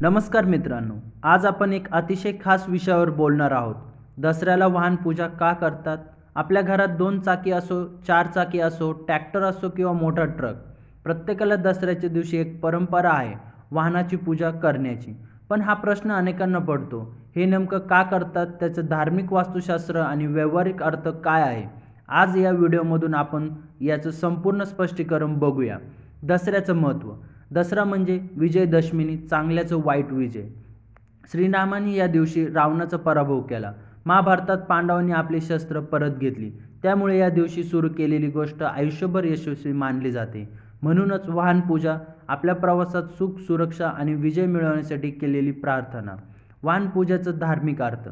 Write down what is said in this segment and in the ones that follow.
नमस्कार मित्रांनो आज आपण एक अतिशय खास विषयावर बोलणार आहोत. दसऱ्याला वाहन पूजा का करतात? आपल्या घरात दोन चाकी असो चार चाकी असो ट्रॅक्टर असो किंवा मोठा ट्रक प्रत्येकाला दसऱ्याच्या दिवशी एक परंपरा आहे वाहनाची पूजा करण्याची. पण हा प्रश्न अनेकांना पडतो हे नेमकं का करतात? त्याचं धार्मिक वास्तुशास्त्र आणि व्यावहारिक अर्थ काय आहे? आज या व्हिडिओमधून आपण याचं संपूर्ण स्पष्टीकरण बघूया. दसऱ्याचं महत्त्व दसरा म्हणजे विजयदशमीनी चांगल्याचं वाईट विजय. श्रीरामाने या दिवशी रावणाचा पराभव केला. महाभारतात पांडवांनी आपली शस्त्र परत घेतली. त्यामुळे या दिवशी सुरू केलेली गोष्ट आयुष्यभर यशस्वी मानली जाते. म्हणूनच वाहन पूजा आपल्या प्रवासात सुख सुरक्षा आणि विजय मिळवण्यासाठी केलेली प्रार्थना. वाहन पूजाचं धार्मिक अर्थ.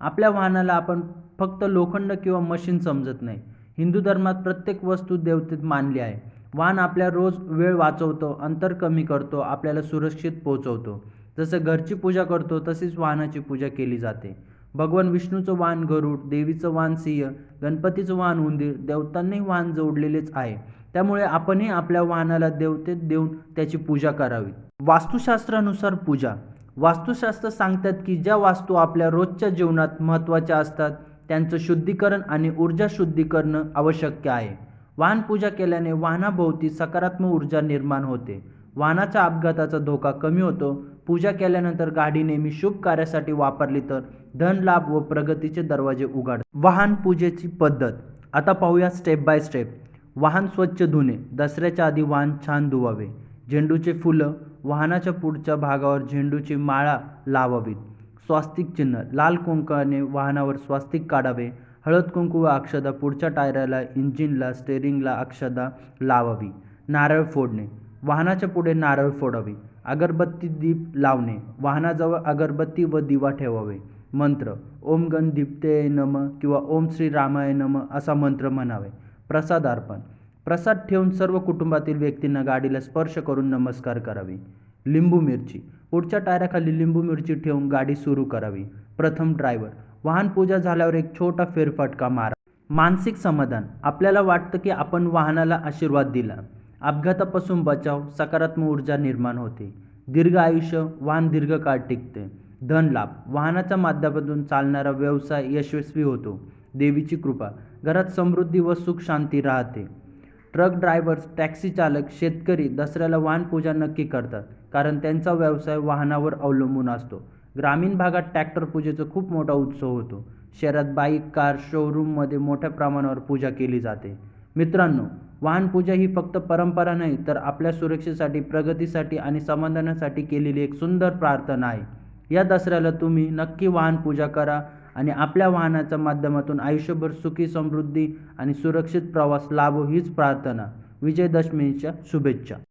आपल्या वाहनाला आपण फक्त लोखंड किंवा मशीन समजत नाही. हिंदू धर्मात प्रत्येक वस्तू देवतेत मानली आहे. वाहन आपल्या रोज वेळ वाचवतो अंतर कमी करतो आपल्याला सुरक्षित पोहोचवतो. जसं घरची पूजा करतो तशीच वाहनाची पूजा केली जाते. भगवान विष्णूचं वाहन गरुड देवीचं वाहन सिंह गणपतीचं वाहन उंदीर देवतांनाही वाहन जोडलेलेच आहे. त्यामुळे आपणही आपल्या वाहनाला देवतेत देऊन त्याची पूजा करावी. वास्तुशास्त्रानुसार पूजा. वास्तुशास्त्र सांगतात की ज्या वास्तू आपल्या रोजच्या जीवनात महत्त्वाच्या असतात त्यांचं शुद्धीकरण आणि ऊर्जा शुद्धीकरण आवश्यक आहे. वाहन पूजा केल्याने वाहनाभोवती सकारात्मक ऊर्जा निर्माण होते. वाहनाच्या अपघाताचा धोका कमी होतो. पूजा केल्यानंतर गाडी नेहमी शुभ कार्यासाठी वापरली तर धन लाभ व प्रगतीचे दरवाजे उघड वाहन पूजेची पद्धत. आता पाहूया स्टेप बाय स्टेप वाहन स्वच्छ धुणे. दसऱ्याच्या आधी वाहन छान धुवावे. झेंडूचे फुलं. वाहनाच्या पुढच्या भागावर झेंडूची माळा लावावीत. स्वास्तिक चिन्ह. लाल कुंकाने वाहनावर स्वास्तिक काढावे. हळद कुंकू व अक्षदा पुढच्या टायराला इंजिनला स्टेरिंगला अक्षदा लावावी. नारळ फोडणे. वाहनाच्या पुढे नारळ फोडावे. अगरबत्ती दीप लावणे. वाहनाजवळ अगरबत्ती व दिवा ठेवावे. मंत्र. ओम गण दीप्ते नम किंवा ओम श्री रामाय नम असा मंत्र म्हणावे. प्रसाद अर्पण. प्रसाद ठेवून सर्व कुटुंबातील व्यक्तींना गाडीला स्पर्श करून नमस्कार करावी. लिंबू मिरची. पुढच्या टायराखाली लिंबू मिरची ठेवून गाडी सुरू करावी. प्रथम ड्रायव्हर वाहन पूजा झाल्यावर एक छोटा फेरफटका मारा. मानसिक समाधान आपल्याला वाटतं की आपण वाहनाला आशीर्वाद दिला. अपघातापासून बचाव सकारात्मक ऊर्जा निर्माण होते. दीर्घ आयुष्य वाहन दीर्घकाळ टिकते. धन लाभ. वाहनाच्या माध्यमातून चालणारा व्यवसाय यशस्वी होतो. देवीची कृपा. घरात समृद्धी व सुख शांती राहते. ट्रक ड्रायव्हर्स टॅक्सी चालक शेतकरी दसऱ्याला वाहन पूजा नक्की करतात. कारण त्यांचा व्यवसाय वाहनावर अवलंबून असतो. ग्रामीण भागात ट्रॅक्टर पूजेचा खूप मोठा उत्सव होतो. शहरात बाईक कार शोरूममध्ये मोठ्या प्रमाणावर पूजा केली जाते. मित्रांनो वाहन पूजा ही फक्त परंपरा नाही तर आपल्या सुरक्षेसाठी प्रगतीसाठी आणि समाधानासाठी केलेली एक सुंदर प्रार्थना आहे. या दसऱ्याला तुम्ही नक्की वाहन पूजा करा आणि आपल्या वाहनाच्या माध्यमातून आयुष्यभर सुखी समृद्धी आणि सुरक्षित प्रवास लाभो हीच प्रार्थना. विजयदशमीच्या शुभेच्छा.